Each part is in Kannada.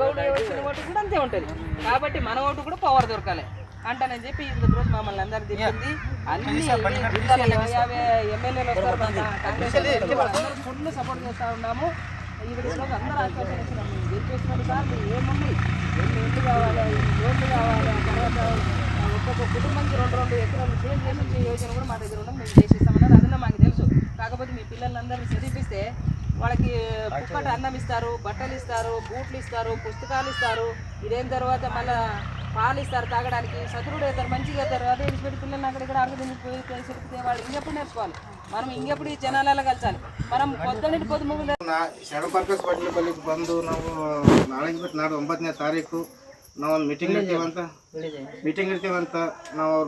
గౌడు వచ్చిన ఓటు కూడా అంతే ఉంటుంది. కాబట్టి మన ఓటు కూడా పవర్ దొరకాలి. అంటానని చెప్పి ఇంత రోజు మమ్మల్ని అందరు తిప్పింది అన్ని యాభై ఎమ్మెల్యేలు వస్తారు ఫుల్ సపోర్ట్ చేస్తూ ఉన్నాము. ఈ విధంగా అందరూ గెలిచేస్తున్నాడు సార్ ఏముంది ఎన్ని ఇల్లు కావాలి రోడ్లు కావాలి తర్వాత ఒక్కొక్క కుటుంబానికి రెండు రెండు ఎకరాలు సేల్ చేసి యోజన కూడా మా దగ్గర ఉన్నాం మేము చేసిస్తామన్నారు. అదన్నా మాకు తెలుసు. కాకపోతే మీ పిల్లలందరినీ చదివిపిస్తే వాళ్ళకి కుక్కట అన్నం ఇస్తారు బట్టలు ఇస్తారు బూట్లు ఇస్తారు పుస్తకాలు ఇస్తారు. ఇదేం తర్వాత మళ్ళా పాలు ఇస్తారు తాగడానికి. శత్రువుడు అవుతారు మంచిగా అవుతారు అదే విడిచిపెట్టి పిల్లలు అక్కడ ఇక్కడ ఆడుకుని పోయి చెప్తే వాళ్ళు ఇంకెప్పుడు నేర్చుకోవాలి? మనం ఇంకెప్పుడు ఈ జనాలలో కలిసాలి? మనం పొద్దున్నటి పొద్దు షెడ్ పర్పస్ పట్టినపల్లి మీటింగ్ ನಾವು ನಾಳೆಗೆ ಬಿಟ್ಟು ನಾడు ಒಂಬತ್ತನೇ ತಾರೀಕು ನಾವು ಒಂದು ಮೀಟಿಂಗ್ ಇರ್ತೀವಂತ ಮೀಟಿಂಗ್ ಇರ್ತೀವಂತ ನಾವು ಅವ್ರ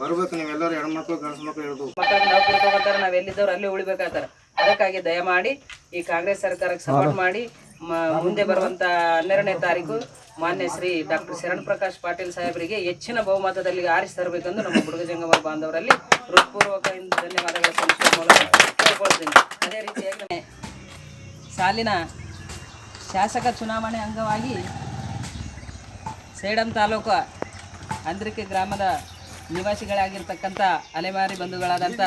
ಬರಬೇಕು ನೀವೆಲ್ಲರೂ ಹೆಣ್ಮಕ್ಳು ಗಂಡ್ಸು ಮಕ್ಳು ಇರೋದು ಮಕ್ಕಳಿಗೆ ನೌಕರಿ ತಗೋತಾರೆ ನಾವು ಎಲ್ಲಿದ್ದವ್ರು ಅಲ್ಲೇ ಉಳಿಬೇಕಾಗ್ತಾರೆ. ಅದಕ್ಕಾಗಿ ದಯಮಾಡಿ ಈ ಕಾಂಗ್ರೆಸ್ ಸರ್ಕಾರಕ್ಕೆ ಸಪೋರ್ಟ್ ಮಾಡಿ ಮ- ಮುಂದೆ ಬರುವಂತ ಹನ್ನೆರಡನೇ ತಾರೀಕು ಮಾನ್ಯ ಶ್ರೀ ಡಾಕ್ಟರ್ ಶರಣ್ ಪ್ರಕಾಶ್ ಪಾಟೀಲ್ ಸಾಹೇಬರಿಗೆ ಹೆಚ್ಚಿನ ಬಹುಮತದಲ್ಲಿ ಆರಿಸಿ ತರಬೇಕೆಂದು ನಮ್ಮ ಬುಡುಗ ಜಂಗಮ ಬಾಂಧವರಲ್ಲಿ ಹೃತ್ಪೂರ್ವಕ ಧನ್ಯವಾದಗಳ ಸಲ್ಲಿಸುವ ಮೂಲಕ ಕೇಳ್ಕೊಳ್ತೀನಿ. ಅದೇ ರೀತಿಯಾಗಿ ಸಾಲಿನ ಶಾಸಕ ಚುನಾವಣೆ ಅಂಗವಾಗಿ ಸೇಡಂ ತಾಲೂಕು ಅಂದ್ರಿಕೆ ಗ್ರಾಮದ ನಿವಾಸಿಗಳಾಗಿರ್ತಕ್ಕಂಥ ಅಲೆಮಾರಿ ಬಂಧುಗಳಾದಂಥ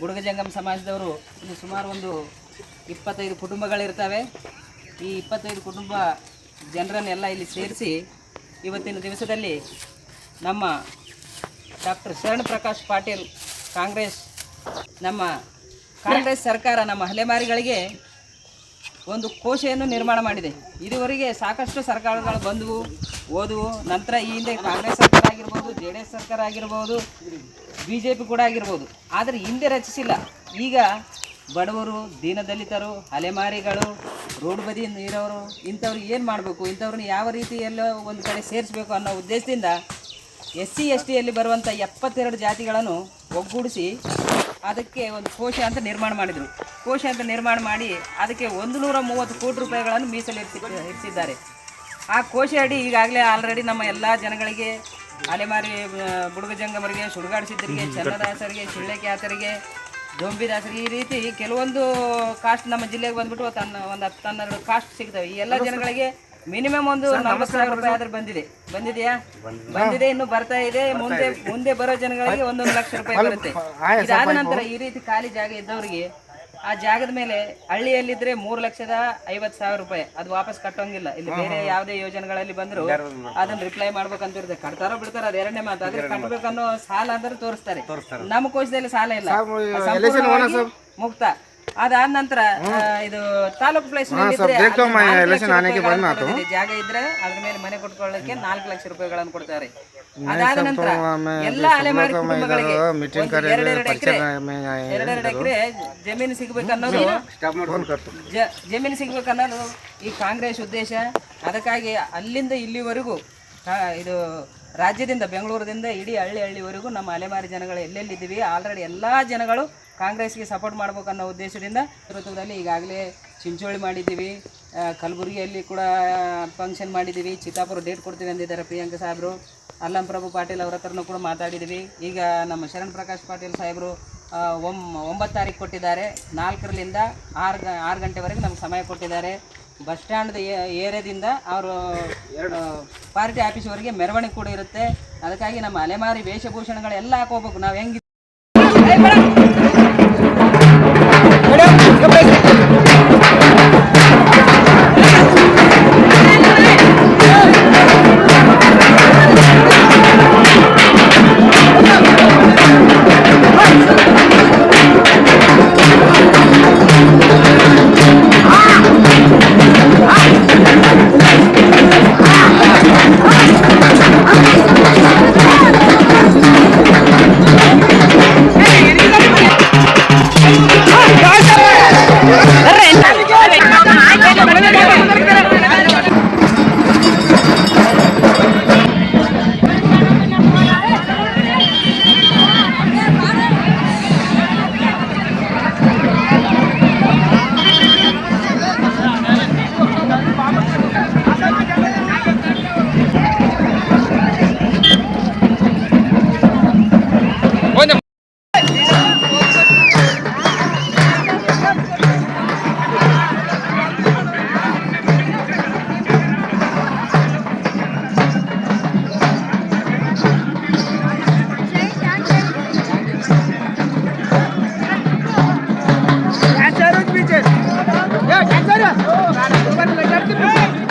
ಗುಡುಗಜಂಗಮ್ ಸಮಾಜದವರು ಇಲ್ಲಿ ಸುಮಾರು ಒಂದು ಇಪ್ಪತ್ತೈದು ಕುಟುಂಬಗಳಿರ್ತವೆ. ಈ ಇಪ್ಪತ್ತೈದು ಕುಟುಂಬ ಜನರನ್ನೆಲ್ಲ ಇಲ್ಲಿ ಸೇರಿಸಿ ಇವತ್ತಿನ ದಿವಸದಲ್ಲಿ ನಮ್ಮ ಡಾಕ್ಟರ್ ಶರಣ್ ಪ್ರಕಾಶ್ ಪಾಟೀಲ್ ಕಾಂಗ್ರೆಸ್, ನಮ್ಮ ಕಾಂಗ್ರೆಸ್ ಸರ್ಕಾರ, ನಮ್ಮ ಅಲೆಮಾರಿಗಳಿಗೆ ಒಂದು ಕೋಶೆಯನ್ನು ನಿರ್ಮಾಣ ಮಾಡಿದೆ. ಇದುವರೆಗೆ ಸಾಕಷ್ಟು ಸರ್ಕಾರಗಳು ಬಂದವು. ಹೋದವು ನಂತರ ಈ ಹಿಂದೆ ಕಾಂಗ್ರೆಸ್ ಸರ್ಕಾರ ಆಗಿರ್ಬೋದು, ಜೆ ಡಿ ಎಸ್ ಸರ್ಕಾರ ಆಗಿರ್ಬೋದು, ಬಿ ಜೆ ಪಿ ಕೂಡ ಆಗಿರ್ಬೋದು. ಆದರೆ ಹಿಂದೆ ರಚಿಸಿಲ್ಲ. ಈಗ ಬಡವರು, ದೀನದಲಿತರು, ಅಲೆಮಾರಿಗಳು, ರೋಡ್ ಬದಿ ನೀರವರು ಇಂಥವ್ರು ಏನು ಮಾಡಬೇಕು? ಇಂಥವ್ರನ್ನ ಯಾವ ರೀತಿಯಲ್ಲೋ ಒಂದು ಕಡೆ ಸೇರಿಸಬೇಕು ಅನ್ನೋ ಉದ್ದೇಶದಿಂದ ಎಸ್ ಸಿ ಎಸ್ ಟಿಯಲ್ಲಿ ಬರುವಂಥ ಎಪ್ಪತ್ತೆರಡು ಜಾತಿಗಳನ್ನು ಒಗ್ಗೂಡಿಸಿ ಅದಕ್ಕೆ ಒಂದು ಕೋಶ ಅಂತ ನಿರ್ಮಾಣ ಮಾಡಿದರು. ಕೋಶ ಅಂತ ನಿರ್ಮಾಣ ಮಾಡಿ ಅದಕ್ಕೆ ಒಂದು ನೂರ ಮೂವತ್ತು ಕೋಟಿ ರೂಪಾಯಿಗಳನ್ನು ಮೀಸಲಿರಿಸಿ ಇರಿಸಿದ್ದಾರೆ ಆ ಕೋಶಿ ಅಡಿ ಈಗಾಗಲೇ ಆಲ್ರೆಡಿ ನಮ್ಮ ಎಲ್ಲ ಜನಗಳಿಗೆ ಅಲೆಮಾರಿ ಬುಡುಗ ಜಂಗಮರಿಗೆ ಸುಡುಗಾಡಿಸಿದ್ದರಿಗೆ ಚನ್ನದಾಸರಿಗೆ ಶಿಳ್ಳೆಕ್ಯಾತರಿಗೆ ದೊಂಬಿದಾಸರಿಗೆ ಈ ರೀತಿ ಕೆಲವೊಂದು ಕಾಸ್ಟ್ ನಮ್ಮ ಜಿಲ್ಲೆಗೆ ಬಂದ್ಬಿಟ್ಟು ತನ್ನ ಒಂದು ಹತ್ತು ಹನ್ನೆರಡು ಕಾಸ್ಟ್ ಸಿಗ್ತವೆ. ಈ ಎಲ್ಲ ಜನಗಳಿಗೆ ಮಿನಿಮಮ್ ಒಂದು ನಲವತ್ತು ಸಾವಿರ ರೂಪಾಯಿ ಆದ್ರೆ ಬಂದಿದೆ. ಬಂದಿದೆಯಾ? ಬಂದಿದೆ. ಇನ್ನು ಬರ್ತಾ ಇದೆ. ಮುಂದೆ ಮುಂದೆ ಬರೋ ಜನಗಳಿಗೆ ಒಂದೊಂದು ಲಕ್ಷ ರೂಪಾಯಿ ಬರುತ್ತೆ. ಇದಾದ ನಂತರ ಈ ರೀತಿ ಖಾಲಿ ಜಾಗ ಇದ್ದವರಿಗೆ ಆ ಜಾಗದ ಮೇಲೆ ಹಳ್ಳಿಯಲ್ಲಿದ್ರೆ ಮೂರ್ ಲಕ್ಷದ ಐವತ್ ಸಾವಿರ ರೂಪಾಯಿ. ಅದು ವಾಪಸ್ ಕಟ್ಟೋಂಗಿಲ್ಲ. ಇಲ್ಲಿ ಬೇರೆ ಯಾವ್ದೇ ಯೋಜನೆಗಳಲ್ಲಿ ಬಂದ್ರು ಅದನ್ನ ರಿಪ್ಲೈ ಮಾಡ್ಬೇಕಂತ ಇರುತ್ತೆ ಕಟ್ತಾರೋ ಬಿಡ್ತಾರ ಅದು ಎರಡನೇ ಮಾತು. ಆದ್ರೆ ಕಟ್ಬೇಕನ್ನೋ ಸಾಲ ಅಂದ್ರೆ ತೋರಿಸ್ತಾರೆ. ನಮ್ಮ ಕೋಶದಲ್ಲಿ ಸಾಲ ಇಲ್ಲ. ಮುಕ್ತ. ಅದಾದ ನಂತರ ಇದು ತಾಲೂಕು ಪ್ಲೇಸ್ ಜಾಗ ಇದ್ರೆ ಅದ್ರ ಮೇಲೆ ಮನೆ ಕೊಟ್ಕೊಳ್ಳಕ್ಕೆ ನಾಲ್ಕು ಲಕ್ಷ ರೂಪಾಯಿಗಳನ್ನು ಕೊಡ್ತಾರೆ. ಅದಾದ ನಂತರ ಎಲ್ಲ ಅಲೆಮಾರಿ ಕುಟುಂಬಗಳಿಗೆ ಎರಡೆರಡು ಎಕರೆ ಎರಡೆರಡು ಎಕರೆ ಜಮೀನು ಸಿಗ್ಬೇಕನ್ನೋದು ಜಮೀನು ಸಿಗ್ಬೇಕನ್ನೋದು ಈ ಕಾಂಗ್ರೆಸ್ ಉದ್ದೇಶ. ಅದಕ್ಕಾಗಿ ಅಲ್ಲಿಂದ ಇಲ್ಲಿವರೆಗೂ ಇದು ರಾಜ್ಯದಿಂದ ಬೆಂಗಳೂರದಿಂದ ಇಡೀ ಹಳ್ಳಿ ಹಳ್ಳಿವರೆಗೂ ನಮ್ಮ ಅಲೆಮಾರಿ ಜನಗಳು ಎಲ್ಲೆಲ್ಲಿದ್ದೀವಿ? ಆಲ್ರೆಡಿ ಎಲ್ಲ ಜನಗಳು ಕಾಂಗ್ರೆಸ್ಗೆ ಸಪೋರ್ಟ್ ಮಾಡ್ಬೇಕು ಅನ್ನೋ ಉದ್ದೇಶದಿಂದ ಋತುವಿನಲ್ಲಿ ಈಗಾಗಲೇ ಚಿಂಚೋಳಿ ಮಾಡಿದ್ದೀವಿ. ಕಲಬುರಗಿಯಲ್ಲಿ ಕೂಡ ಫಂಕ್ಷನ್ ಮಾಡಿದ್ದೀವಿ. ಚಿತ್ತಾಪುರ ಡೇಟ್ ಕೊಡ್ತೀವಿ ಅಂದಿದ್ದಾರೆ ಪ್ರಿಯಾಂಕ ಸಾಹೇಬರು ಅಲ್ಲಂ ಪ್ರಭು ಪಾಟೀಲ್ ಅವ್ರ ಹತ್ರನೂ ಕೂಡ ಮಾತಾಡಿದ್ದೀವಿ. ಈಗ ನಮ್ಮ ಶರಣ್ ಪ್ರಕಾಶ್ ಪಾಟೀಲ್ ಸಾಹೇಬರು ಒಮ್, ಒಂಬತ್ತು ತಾರೀಕು ಕೊಟ್ಟಿದ್ದಾರೆ. ನಾಲ್ಕರಿಂದ ಆರು ಆರು ಗಂಟೆವರೆಗೆ ನಮ್ಗೆ ಸಮಯ ಕೊಟ್ಟಿದ್ದಾರೆ. ಬಸ್ ಸ್ಟ್ಯಾಂಡ್ ಏರಿಯಾದಿಂದ ಅವರು ಪಾರ್ಟಿ ಆಫೀಸ್ವರೆಗೆ ಮೆರವಣಿಗೆ ಕೂಡ ಇರುತ್ತೆ. ಅದಕ್ಕಾಗಿ ನಮ್ಮ ಅಲೆಮಾರಿ ವೇಷಭೂಷಣಗಳೆಲ್ಲ ಹಾಕೋಬೇಕು ನಾವು ಹೆಂಗೆ লেটার তোমার লেটার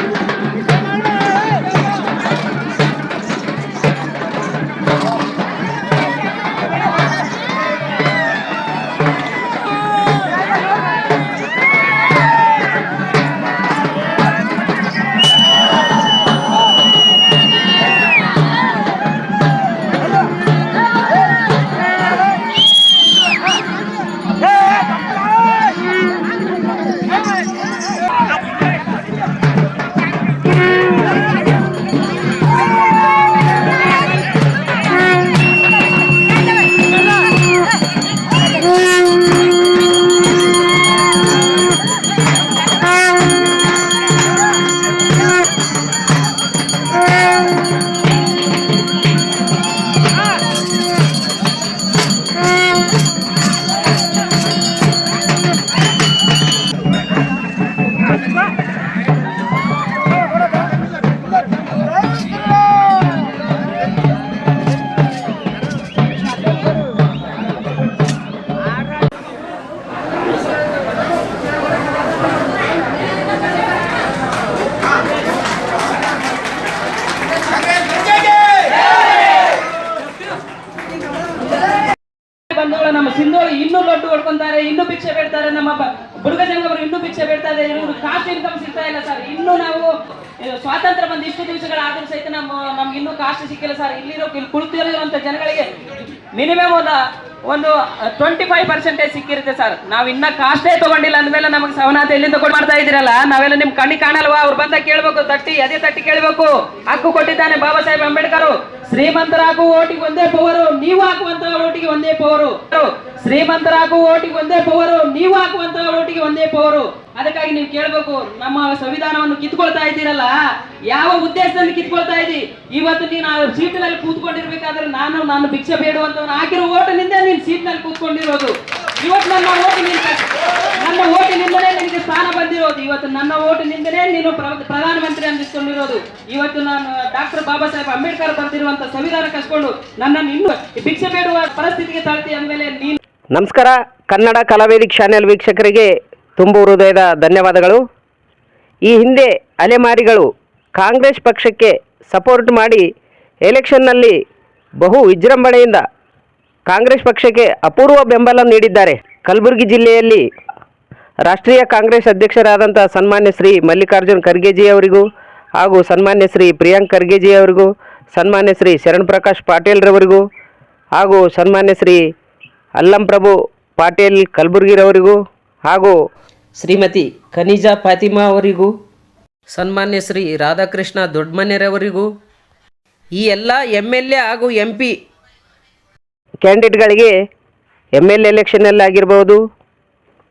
ಇವರು ಕಾಸ್ಟ್ ಇನ್ಕಮ್ ಸಿಗ್ತಾ ಇಲ್ಲ ಸರ್. ಇನ್ನೂ ನಾವು ಸ್ವಾತಂತ್ರ್ಯ ಬಂದ ಇಷ್ಟು ದಿವಸಗಳಾದ್ರೂ ಸಹಿತ ನಮ್ಮ, ನಮ್ಗೆ ಇನ್ನೂ ಕಾಸ್ಟ್ ಸಿಕ್ಕಿಲ್ಲ ಸರ್. ಇಲ್ಲಿರೋ ಇಲ್ಲಿ ಕುಳಿತಿರೋ ಜನಗಳಿಗೆ ಮಿನಿಮಮ್ ಒಂದು ಒಂದು ಟ್ವೆಂಟಿ ಫೈವ್ ಪರ್ಸೆಂಟೇಜ್ ಸಿಕ್ಕಿರುತ್ತೆ ಸರ್. ನಾವು ಇನ್ನ ಕಾಸ್ಟೇ ತಗೊಂಡಿಲ್ಲ ಅಂದ್ಮೇಲೆ ನಮಗೆ ಸವನಾಥ ಎಲ್ಲಿಂದ ಕೊಡ್ ಮಾಡ್ತಾ ಇದ್ದೀರಲ್ಲ? ನಾವೆಲ್ಲ ನಿಮ್ ಕಣ್ಣಿ ಕಾಣಲ್ವಾ? ಅವ್ರು ಬಂದ ಕೇಳ್ಬೇಕು, ತಟ್ಟಿ ಅದೇ ತಟ್ಟಿ ಕೇಳ್ಬೇಕು. ಹಕ್ಕು ಕೊಟ್ಟಿದ್ದಾನೆ ಬಾಬಾ ಸಾಹೇಬ್ ಅಂಬೇಡ್ಕರ್. ಶ್ರೀಮಂತರಾಗೂ, ಓಟಿಗೆ ಒಂದೇ ಪವರು ನೀವು ಹಾಕುವಂತಹ ಓಟಿಗೆ ಒಂದೇ ಪವರು ಶ್ರೀಮಂತರಾಗೂ, ಓಟಿಗೆ ಒಂದೇ ಪವರು ನೀವು ಹಾಕುವಂತಹ ಓಟಿಗೆ ಒಂದೇ ಪವರು ಅದಕ್ಕಾಗಿ ನೀವು ಕೇಳಬೇಕು, ನಮ್ಮ ಸಂವಿಧಾನವನ್ನು ಕಿತ್ಕೊಳ್ತಾ ಇದ್ದೀರಲ್ಲ, ಯಾವ ಉದ್ದೇಶದಲ್ಲಿ ಕಿತ್ಕೊಳ್ತಾ ಇದ್ದೀವಿ ಇವತ್ತು ನೀನು ಸೀಟಿನಲ್ಲಿ ಕೂತ್ಕೊಂಡಿರ್ಬೇಕಾದ್ರೆ ನಾನು ನಾನು ಭಿಕ್ಷೆ ಬೇಡುವಂತ ಹಾಕಿರೋ ಓಟಿನಿಂದ ನೀನು ಸೀಟ್ನಲ್ಲಿ ಕೂತ್ಕೊಂಡಿರೋದು. ಇವತ್ತು ನನ್ನ ಓಟಿನಿಂದ ನನ್ನ ಓಟಿನಿಂದಲೇ ನಿನಗೆ ಸ್ಥಾನ ಬಂದಿರೋದು. ಇವತ್ತು ನನ್ನ ಓಟಿನಿಂದಲೇ ನೀನು ಪ್ರ- ಪ್ರಧಾನಮಂತ್ರಿ ಅಂದಿಸ್ಕೊಂಡಿರೋದು. ಇವತ್ತು ನಾನು ಡಾಕ್ಟರ್ ಬಾಬಾ ಸಾಹೇಬ್ ಅಂಬೇಡ್ಕರ್ ಬರೆದಿರುವಂತ ಸಂವಿಧಾನ ಕಸ್ಕೊಂಡು ನನ್ನನ್ನು ಇನ್ನೂ ಭಿಕ್ಷೆ ಬೇಡುವ ಪರಿಸ್ಥಿತಿಗೆ ತಾಳ್ತಿ ಅಂದಮೇಲೆ ನೀನು ನಮಸ್ಕಾರ. ಕನ್ನಡ ಕಲಾವೇದಿಕ್ ಚಾನೆಲ್ ವೀಕ್ಷಕರಿಗೆ ತುಂಬು ಹೃದಯದ ಧನ್ಯವಾದಗಳು. ಈ ಹಿಂದೆ ಅಲೆಮಾರಿಗಳು ಕಾಂಗ್ರೆಸ್ ಪಕ್ಷಕ್ಕೆ ಸಪೋರ್ಟ್ ಮಾಡಿ ಎಲೆಕ್ಷನ್ನಲ್ಲಿ ಬಹು ವಿಜೃಂಭಣೆಯಿಂದ ಕಾಂಗ್ರೆಸ್ ಪಕ್ಷಕ್ಕೆ ಅಪೂರ್ವ ಬೆಂಬಲ ನೀಡಿದ್ದಾರೆ. ಕಲಬುರಗಿ ಜಿಲ್ಲೆಯಲ್ಲಿ ರಾಷ್ಟ್ರೀಯ ಕಾಂಗ್ರೆಸ್ ಅಧ್ಯಕ್ಷರಾದಂಥ ಸನ್ಮಾನ್ಯ ಶ್ರೀ ಮಲ್ಲಿಕಾರ್ಜುನ್ ಖರ್ಗೆಜಿ ಅವರಿಗೂ ಹಾಗೂ ಸನ್ಮಾನ್ಯ ಶ್ರೀ ಪ್ರಿಯಾಂಕ್ ಖರ್ಗೆಜಿ ಅವರಿಗೂ, ಸನ್ಮಾನ್ಯ ಶ್ರೀ ಶರಣ್ ಪ್ರಕಾಶ್ ಪಾಟೀಲ್ರವರಿಗೂ ಹಾಗೂ ಸನ್ಮಾನ್ಯ ಶ್ರೀ ಅಲ್ಲಂ ಪ್ರಭು ಪಾಟೀಲ್ ಕಲಬುರ್ಗಿರವರಿಗೂ ಹಾಗೂ ಶ್ರೀಮತಿ ಖನಿಜಾ ಫಾತಿಮಾ ಅವರಿಗೂ, ಸನ್ಮಾನ್ಯ ಶ್ರೀ ರಾಧಾಕೃಷ್ಣ ದೊಡ್ಡಮನೆಯವರಿಗೂ ಈ ಎಲ್ಲ ಎಂ ಎಲ್ ಎ ಹಾಗೂ ಎಂ ಪಿ ಕ್ಯಾಂಡಿಡೇಟ್ಗಳಿಗೆ ಎಂ ಎಲ್ ಎಲೆಕ್ಷನ್ನಲ್ಲಾಗಿರ್ಬೋದು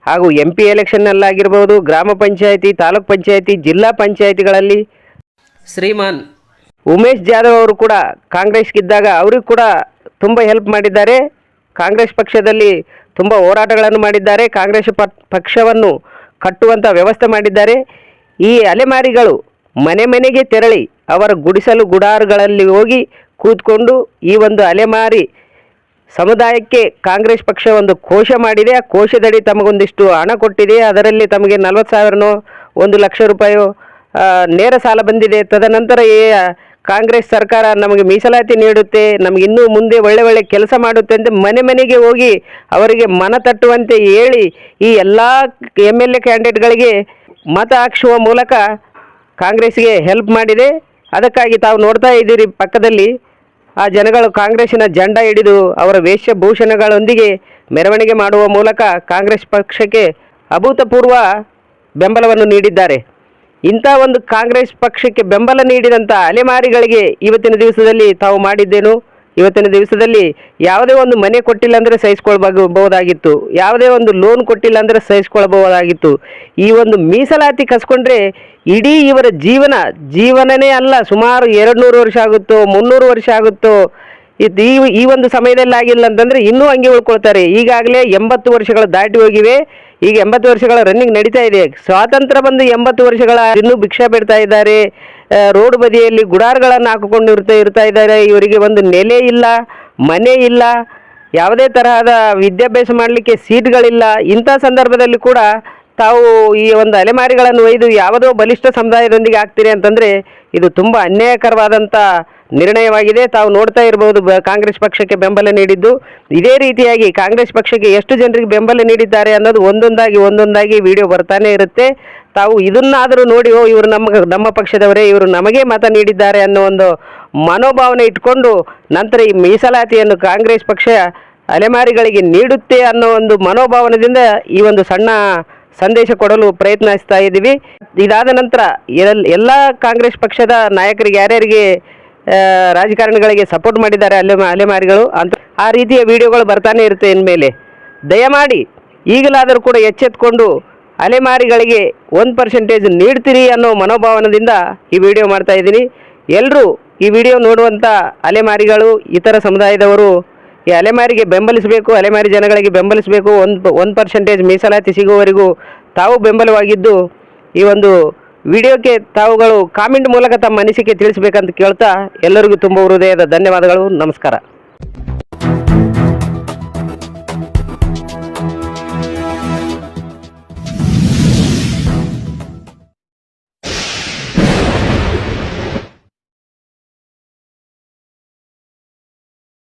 ಹಾಗೂ ಎಂ ಪಿ ಎಲೆಕ್ಷನ್ನಲ್ಲಾಗಿರ್ಬೋದು ಗ್ರಾಮ ಪಂಚಾಯಿತಿ ತಾಲೂಕ್ ಪಂಚಾಯಿತಿ ಜಿಲ್ಲಾ ಪಂಚಾಯಿತಿಗಳಲ್ಲಿ ಶ್ರೀಮಾನ್. ಉಮೇಶ್ ಜಾಧವ್ ಅವರು ಕೂಡ ಕಾಂಗ್ರೆಸ್ಗಿದ್ದಾಗ ಅವರಿಗೂ ಕೂಡ ತುಂಬ ಹೆಲ್ಪ್ ಮಾಡಿದ್ದಾರೆ. ಕಾಂಗ್ರೆಸ್ ಪಕ್ಷದಲ್ಲಿ ತುಂಬ ಹೋರಾಟಗಳನ್ನು ಮಾಡಿದ್ದಾರೆ. ಕಾಂಗ್ರೆಸ್ ಪಕ್ಷವನ್ನು ಕಟ್ಟುವಂಥ ವ್ಯವಸ್ಥೆ ಮಾಡಿದ್ದಾರೆ. ಈ ಅಲೆಮಾರಿಗಳು ಮನೆ ಮನೆಗೆ ತೆರಳಿ ಅವರ ಗುಡಿಸಲು ಗುಡಾರುಗಳಲ್ಲಿ ಹೋಗಿ ಕೂತ್ಕೊಂಡು ಈ ಒಂದು ಅಲೆಮಾರಿ ಸಮುದಾಯಕ್ಕೆ ಕಾಂಗ್ರೆಸ್ ಪಕ್ಷ ಒಂದು ಕೋಶ ಮಾಡಿದೆ. ಆ ಕೋಶದಡಿ ತಮಗೊಂದಿಷ್ಟು ಹಣ ಕೊಟ್ಟಿದೆ. ಅದರಲ್ಲಿ ತಮಗೆ ನಲವತ್ತು ಸಾವಿರನೋ ಒಂದು ಲಕ್ಷ ರೂಪಾಯೋ ನೇರ ಸಾಲ ಬಂದಿದೆ. ತದನಂತರ ಈ ಕಾಂಗ್ರೆಸ್ ಸರ್ಕಾರ ನಮಗೆ ಮೀಸಲಾತಿ ನೀಡುತ್ತೆ. ನಮಗೆ ಇನ್ನೂ ಮುಂದೆ ಒಳ್ಳೆ ಒಳ್ಳೆ ಕೆಲಸ ಮಾಡುತ್ತೆ ಅಂತ ಮನೆ ಮನೆಗೆ ಹೋಗಿ ಅವರಿಗೆ ಮನ ತಟ್ಟುವಂತೆ ಹೇಳಿ ಈ ಎಲ್ಲ ಎಂ ಎಲ್ ಎ ಕ್ಯಾಂಡಿಡೇಟ್ಗಳಿಗೆ ಮತ ಹಾಕಿಸುವ ಮೂಲಕ ಕಾಂಗ್ರೆಸ್ಗೆ ಹೆಲ್ಪ್ ಮಾಡಿದೆ. ಅದಕ್ಕಾಗಿ ತಾವು ನೋಡ್ತಾ ಇದ್ದೀರಿ ಪಕ್ಕದಲ್ಲಿ. ಆ ಜನಗಳು ಕಾಂಗ್ರೆಸ್ಸಿನ ಜಂಡ ಹಿಡಿದು ಅವರ ವೇಷಭೂಷಣಗಳೊಂದಿಗೆ ಮೆರವಣಿಗೆ ಮಾಡುವ ಮೂಲಕ ಕಾಂಗ್ರೆಸ್ ಪಕ್ಷಕ್ಕೆ ಅಭೂತಪೂರ್ವ ಬೆಂಬಲವನ್ನು ನೀಡಿದ್ದಾರೆ. ಇಂಥ ಒಂದು ಕಾಂಗ್ರೆಸ್ ಪಕ್ಷಕ್ಕೆ ಬೆಂಬಲ ನೀಡಿದಂಥ ಅಲೆಮಾರಿಗಳಿಗೆ ಇವತ್ತಿನ ದಿವಸದಲ್ಲಿ ತಾವು ಮಾಡಿದ್ದೇನು? ಇವತ್ತಿನ ದಿವಸದಲ್ಲಿ ಯಾವುದೇ ಒಂದು ಮನೆ ಕೊಟ್ಟಿಲ್ಲ ಅಂದರೆ ಸಹಿಸ್ಕೊಳ್ಬಹುದಾಗಿತ್ತು. ಯಾವುದೇ ಒಂದು ಲೋನ್ ಕೊಟ್ಟಿಲ್ಲ ಅಂದರೆ ಸಹಿಸ್ಕೊಳ್ಬಹುದಾಗಿತ್ತು. ಈ ಒಂದು ಮೀಸಲಾತಿ ಕಸ್ಕೊಂಡ್ರೆ ಇಡೀ ಇವರ ಜೀವನ, ಜೀವನನೇ ಅಲ್ಲ, ಸುಮಾರು ಎರಡು ನೂರು ವರ್ಷ ಆಗುತ್ತೋ, ಮುನ್ನೂರು ವರ್ಷ ಆಗುತ್ತೋ ಇದು ಈ ಈ ಒಂದು ಸಮಯದಲ್ಲಿ ಆಗಿಲ್ಲ ಅಂತಂದ್ರೆ ಇನ್ನೂ ಹಂಗೆ ಉಳ್ಕೊಳ್ತಾರೆ. ಈಗಾಗಲೇ ಎಂಬತ್ತು ವರ್ಷಗಳು ದಾಟಿ ಹೋಗಿವೆ. ಈಗ ಎಂಬತ್ತು ವರ್ಷಗಳ ರನ್ನಿಂಗ್ ನಡೀತಾ ಇದೆ. ಸ್ವಾತಂತ್ರ್ಯ ಬಂದು ಎಂಬತ್ತು ವರ್ಷಗಳ ಇನ್ನೂ ಭಿಕ್ಷೆ ಬಿಡ್ತಾ ಇದ್ದಾರೆ. ರೋಡ್ ಬದಿಯಲ್ಲಿ ಗುಡಾರ್ಗಳನ್ನು ಹಾಕಿಕೊಂಡು ಇರ್ತಾ ಇರ್ತಾ ಇದ್ದಾರೆ. ಇವರಿಗೆ ಒಂದು ನೆಲೆ ಇಲ್ಲ, ಮನೆ ಇಲ್ಲ, ಯಾವುದೇ ತರಹದ ವಿದ್ಯಾಭ್ಯಾಸ ಮಾಡಲಿಕ್ಕೆ ಸೀಟ್ಗಳಿಲ್ಲ. ಇಂಥ ಸಂದರ್ಭದಲ್ಲಿ ಕೂಡ ತಾವು ಈ ಒಂದು ಅಲೆಮಾರಿಗಳನ್ನು ಒಯ್ದು ಯಾವುದೋ ಬಲಿಷ್ಠ ಸಮುದಾಯದೊಂದಿಗೆ ಆಗ್ತೀರಿ ಅಂತಂದರೆ ಇದು ತುಂಬ ಅನ್ಯಾಯಕರವಾದಂಥ ನಿರ್ಣಯವಾಗಿದೆ. ತಾವು ನೋಡ್ತಾ ಇರಬಹುದು ಕಾಂಗ್ರೆಸ್ ಪಕ್ಷಕ್ಕೆ ಬೆಂಬಲ ನೀಡಿದ್ದು. ಇದೇ ರೀತಿಯಾಗಿ ಕಾಂಗ್ರೆಸ್ ಪಕ್ಷಕ್ಕೆ ಎಷ್ಟು ಜನರಿಗೆ ಬೆಂಬಲ ನೀಡಿದ್ದಾರೆ ಅನ್ನೋದು ಒಂದೊಂದಾಗಿ ಒಂದೊಂದಾಗಿ ವಿಡಿಯೋ ಬರ್ತಾನೆ ಇರುತ್ತೆ. ತಾವು ಇದನ್ನಾದರೂ ನೋಡಿ, ಓ, ಇವರು ನಮ್ಮ ನಮ್ಮ ಪಕ್ಷದವರೇ, ಇವರು ನಮಗೆ ಮತ ನೀಡಿದ್ದಾರೆ ಅನ್ನೋ ಒಂದು ಮನೋಭಾವನೆ ಇಟ್ಕೊಂಡು ನಂತರ ಈ ಮೀಸಲಾತಿಯನ್ನು ಕಾಂಗ್ರೆಸ್ ಪಕ್ಷ ಅಲೆಮಾರಿಗಳಿಗೆ ನೀಡುತ್ತೆ ಅನ್ನೋ ಒಂದು ಮನೋಭಾವನದಿಂದ ಈ ಒಂದು ಸಣ್ಣ ಸಂದೇಶ ಕೊಡಲು ಪ್ರಯತ್ನಿಸ್ತಾ ಇದ್ದೀವಿ ಇದಾದ ನಂತರ ಎಲ್ ಎಲ್ಲ ಕಾಂಗ್ರೆಸ್ ಪಕ್ಷದ ನಾಯಕರಿಗೆ, ಯಾರ್ಯಾರಿಗೆ ರಾಜಕಾರಣಿಗಳಿಗೆ ಸಪೋರ್ಟ್ ಮಾಡಿದ್ದಾರೆ ಅಲೆ ಅಲೆಮಾರಿಗಳು ಅಂತ ಆ ರೀತಿಯ ವಿಡಿಯೋಗಳು ಬರ್ತಾನೆ ಇರುತ್ತೆ ಇನ್ಮೇಲೆ. ದಯಮಾಡಿ ಈಗಲಾದರೂ ಕೂಡ ಎಚ್ಚೆತ್ಕೊಂಡು ಅಲೆಮಾರಿಗಳಿಗೆ ಒಂದು ಪರ್ಸೆಂಟೇಜ್ ನೀಡ್ತೀರಿ ಅನ್ನೋ ಮನೋಭಾವನದಿಂದ ಈ ವಿಡಿಯೋ ಮಾಡ್ತಾ ಇದ್ದೀನಿ. ಎಲ್ಲರೂ ಈ ವಿಡಿಯೋ ನೋಡುವಂಥ ಅಲೆಮಾರಿಗಳು ಇತರ ಸಮುದಾಯದವರು, ಈ ಅಲೆಮಾರಿಗೆ ಬೆಂಬಲಿಸಬೇಕು ಅಲೆಮಾರಿ ಜನಗಳಿಗೆ ಬೆಂಬಲಿಸಬೇಕು, ಒಂದು ಒಂದು ಪರ್ಸೆಂಟೇಜ್ ಮೀಸಲಾತಿ ಸಿಗುವವರೆಗೂ ತಾವು ಬೆಂಬಲವಾಗಿದ್ದು ಈ ಒಂದು ವಿಡಿಯೋಕ್ಕೆ ತಾವುಗಳು ಕಾಮೆಂಟ್ ಮೂಲಕ ತಮ್ಮ ಅನಿಸಿಕೆ ತಿಳಿಸಬೇಕಂತ ಕೇಳ್ತಾ ಎಲ್ಲರಿಗೂ ತುಂಬ ಹೃದಯದ ಧನ್ಯವಾದಗಳು. ನಮಸ್ಕಾರ.